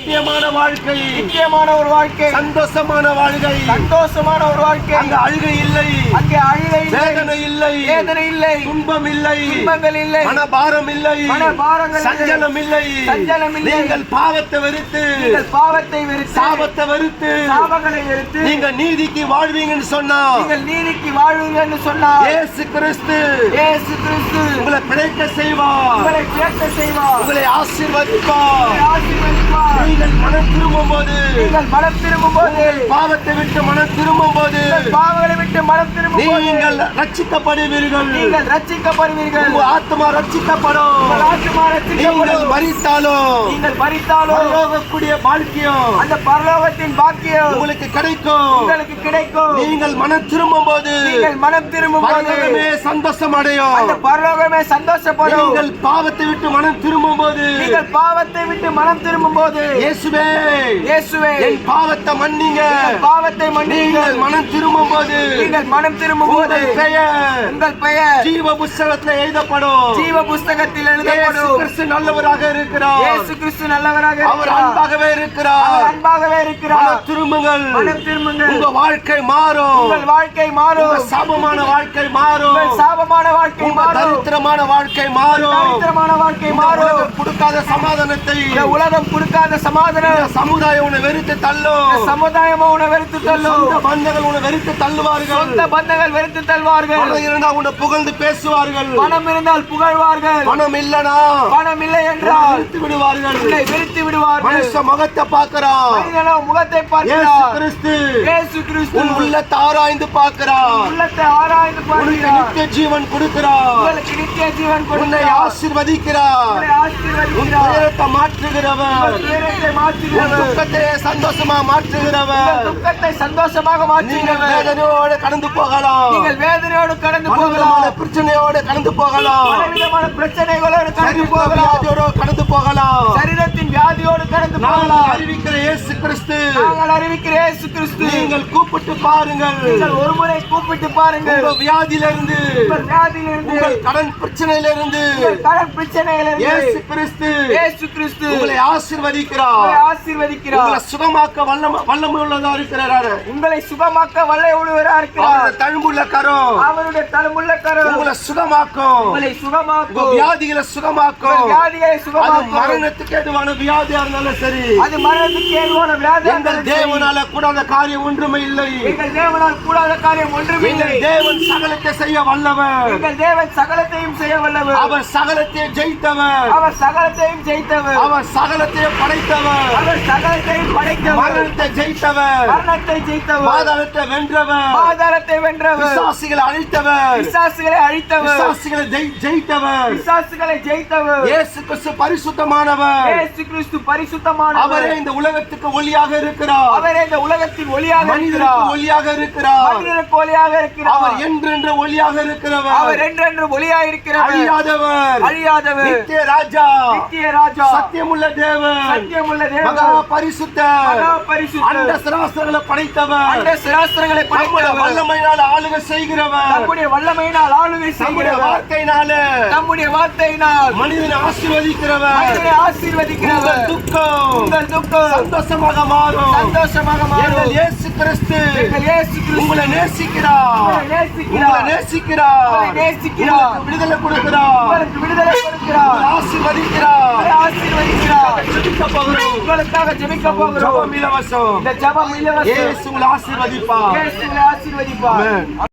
நித்தியமான வாழ்க்கை. நிச்சயமான ஒரு வாழ்க்கை. சந்தோஷமான வாழ்க்கை. சந்தோஷமான ஒரு வாழ்க்கை. அங்க அழுகை இல்லை. அங்கே அழுகை இல்லை. வேதனை இல்லை. வேதனை இல்லை. துன்பம் இல்லை. துன்பங்கள் இல்லை. மனபாரம் இல்லை. மனபாரங்கள். சஞ்சலம் இல்லை. சஞ்சலம் இல்லை. நீங்கள் பாவத்தை வெறுத்து நீங்கள் பாவத்தை வெறுத்து சாபத்தை வெறுத்து சாபங்களை வெறுத்து நீங்க நீதிக்கு வாழ்வீங்கன்னு சொன்னா நீங்கள் நீதிக்கு வாழ்வீங்கன்னு சொன்னார் இயேசு கிறிஸ்து இயேசு கிறிஸ்து உங்களை பிழைக்க செய்வார். உங்களை கேட்க செய்வார். உங்களை ஆசீர்வதிப்பார். உங்களை ஆசீர்வதிப்பார். நீங்கள் மனம் திரும்பும் போது நீங்கள் மனம் திரும்பும் போது பாவத்தை விட்டு மனம் திரும்பும் போது பாவங்களை விட்டு மனம் திரும்பும் நீங்கள் ரட்சிக்கப்படுவீர்கள். நீங்கள் ரட்சிக்கப்படுவீர்கள். உங்க ஆத்மா ரட்சிக்கப்படும். உங்கள் நீங்கள் ரட்சிக்கப்படும். மறித்தாலும் நீங்கள் மறித்தாலும் பரலோகக்கூடிய பாக்கியம் அந்த பரலோகத்தின் பாக்கியம் உங்களுக்கு கிடைக்கும். உங்களுக்கு கிடைக்கும். நீங்கள் மனம் திரும்பும் போது நீங்கள் மனம் திரும்பும் போது சந்தோஷம் அடையும் அந்த பரலோகமே சந்தோஷப்படும். நீங்கள் பாவத்தை விட்டு மனம் திரும்பும் போது நீங்கள் பாவத்தை விட்டு மனம் திரும்பும் போது இயேசுவே. இயேசுவே. என் பாவத்தை மன்னிங்க. பாவத்தை மன்னியுங்கள் மனம் திரும்பும் போது நீங்கள் மனம் திரும்பும் போது பெயர் உங்கள் பெயர் ஜீவ புஸ்தகத்துல எழுதப்படும். ஜீவ புஸ்தகத்தில் எழுதப்படும். கிறிஸ்து நல்லவராக இருக்கிறார். இயேசு கிறிஸ்து நல்லவராக அவர் அன்பாகவே இருக்கிறார். அன்பாகவே இருக்கிறார். திரும்புங்கள். மனம் திரும்புங்கள். உங்க வாழ்க்கை மாறும். உங்கள் வாழ்க்கை மாறும். சாபமான வாழ்க்கை மாறும். சாபமான வாழ்க்கை உங்க மாறும். தரித்திரமான வாழ்க்கை மாறும். தரித்திரமான வாழ்க்கை மாறும். கொடுக்காத சமாதானத்தை உலகம் கொடுக்காத சமாதானம். இந்த சமுதாயம் உன்னை வெறுத்து தள்ளும். இந்த சமுதாயமா உன்னை வெறுத்து தள்ளும். பந்தங்கள் உன்னை வெறுத்து தள்ளுவார்கள். சொந்த பந்தங்கள் வெறுத்து தள்ளுவார்கள். பணம் இருந்தா உன்னை புகழ்ந்து பேசுவார்கள். பணம் இருந்தால் புகழ்வார்கள். பணம் இல்லனா பணம் இல்லை என்றால் வெறுத்து விடுவார்கள். உன்னை வெறுத்து விடுவார்கள். மனுஷ முகத்தை பார்க்கிறான். மனிதனோ முகத்தை இயேசு பார்க்கிறார் கிறிஸ்து இயேசு கிறிஸ்து உன் உள்ளத்தை ஆராய்ந்து பார்க்கிறார் உள்ளத்தை ஆராய்ந்து உனக்கு பார்க்கிறார் நித்திய ஜீவன் கொடுக்கிறார் உங்களுக்கு நித்திய ஜீவன் உன்னை ஆசீர்வதிக்கிறார் உன்னை உன் ஆசீர்வதிக்கிறார் துயரத்தை மாற்றுகிறவர் உங்கள் துயரத்தை உன் மாற்றுகிறவர் துக்கத்தை சந்தோஷமா மாற்றுகிறவர். துக்கத்தை சந்தோஷமாக மாற்றுகிறவர். வேதனையோடு கடந்து போகலாம். நீங்கள் வேதனையோடு கடந்து போகலாம். பிரச்சனையோடு கடந்து போகலாம். பலவிதமான பிரச்சனைகளோடு கடந்து போகலாம். கடந்து போகலாம். வியாதியோடு கடந்து போகலாம். அறிவிக்கிற இயேசு கிறிஸ்து. நாங்கள் அறிவிக்கிற இயேசு கிறிஸ்து. நீங்கள் கூப்பிட்டு பாருங்கள். நீங்கள் ஒரு முறை கூப்பிட்டு பாருங்கள். உங்கள் வியாதியிலிருந்து உங்கள் வியாதியிலிருந்து உங்கள் கடன் பிரச்சனையிலிருந்து உங்கள் கடன் பிரச்சனைகளிலிருந்து இயேசு கிறிஸ்து இயேசு கிறிஸ்து உங்களை ஆசீர்வதிக்கிறார். உங்களை உங்களை ஆசீர்வதிக்கிறார் சுகமாக்க வல்லம வல்லமை உள்ளதா இருக்கிறாரு. உங்களை சுகமாக்க வல்லை உழுவரா இருக்கிறார் தழும்புள்ள கரம். அவருடைய தலமுள்ள கரம். உங்களை சுகமாக்கும். உங்களை உங்க சுகமாக்கும். வியாதிகளை உங்கள் சுகமாக்கும் வியாதிகளை சுகமாக்கும். மரணத்துக்கு ஏதுவான வியாதியா இருந்தாலும் சரி. அது மரணத்துக்கு ஏதுவான வியாதி எங்கள் தேவனால கூடாத காரியம் ஒன்றுமே இல்லை. எங்கள் தேவனால் கூடாத காரியம் ஒன்றுமில்லை எங்கள் தேவன் சகலத்தை செய்ய வல்லவர். எங்கள் தேவன் சகலத்தையும் செய்ய வல்லவர். அவர் சகலத்தை ஜெயித்தவர். அவர் சகலத்தையும் ஜெயித்தவர். அவர் சகலத்தை படைத்தவர். அவர் சகலத்தையும் படைத்தவர். மரணத்தை ஜெயித்தவர். மரணத்தை ஜெயித்தவர். பாதாளத்தை வென்றவர். பாதாளத்தை வென்றவர். விசுவாசிகளை அழித்தவர். பிசாசுகளை அழித்தவர். விசுவாசிகளை ஜெயி- ஜெயித்தவர். பிசாசுகளை ஜெயித்தவர். இயேசு கிறிஸ்து பரிசுத்தமானவர். இயேசு கிறிஸ்து பரிசுத்தமானவர். அவரே இந்த உலகத்துக்கு ஒளியாக இருக்கிறார். அவரே இந்த உலகத்தின் ஒளியாக இருக்கிறார். ஒளியாக இருக்கிறார். ஒளியாக அவர் இருக்கிறார் என்றென்று ஒளியாக இருக்கிறவர். அவர் என்றென்று ஒளியாக இருக்கிறவர். அழியாதவர். அழியாதவர். நித்திய ராஜா. நித்திய ராஜா. சத்தியமுள்ள தேவன். சத்தியமுள்ள மகா தேவன். பரிசுத்தர் மகா பரிசுத்தர் அண்ட சிராசங்களை படைத்தவர். அண்ட சிராஸ்திரங்களை படைத்தவர். வல்லமையினால் ஆளுகை செய்கிறவர். நம்முடைய வல்லமையினால் ஆளுகை நம்முடைய செய்கிறவர். வார்த்தையினால நம்முடைய வார்த்தையினால் மனிதனை ஆசீர்வதிக்கிறவர். மனிதனை ஆசீர்வதிக்கிறவர். உங்கள் துக்கம். உங்கள் துக்கம். சந்தோஷமாக மாறும். சந்தோஷமாக மாறும். இயேசு கிறிஸ்து. எங்கள் இயேசு உங்களை நேசிக்கிறார். உங்களை நேசிக்கிறார். நேசிக்கிறார். விடுதலை கொடுக்கிறார். உங்களுக்கு விடுதலை கொடுக்கிறார். ஆசீர்வதிக்கிறார். ஆசீர்வதிக்கிறார். ஜெபிக்க போகிறோம். உங்களுக்காக ஜெபிக்க போகிறோம். ஜெபம் இலவசம். இந்த ஜெபம் இலவசம். இயேசு உங்களை ஆசீர்வதிப்பார். இயேசு உங்களை ஆசீர்வதிப்பார்.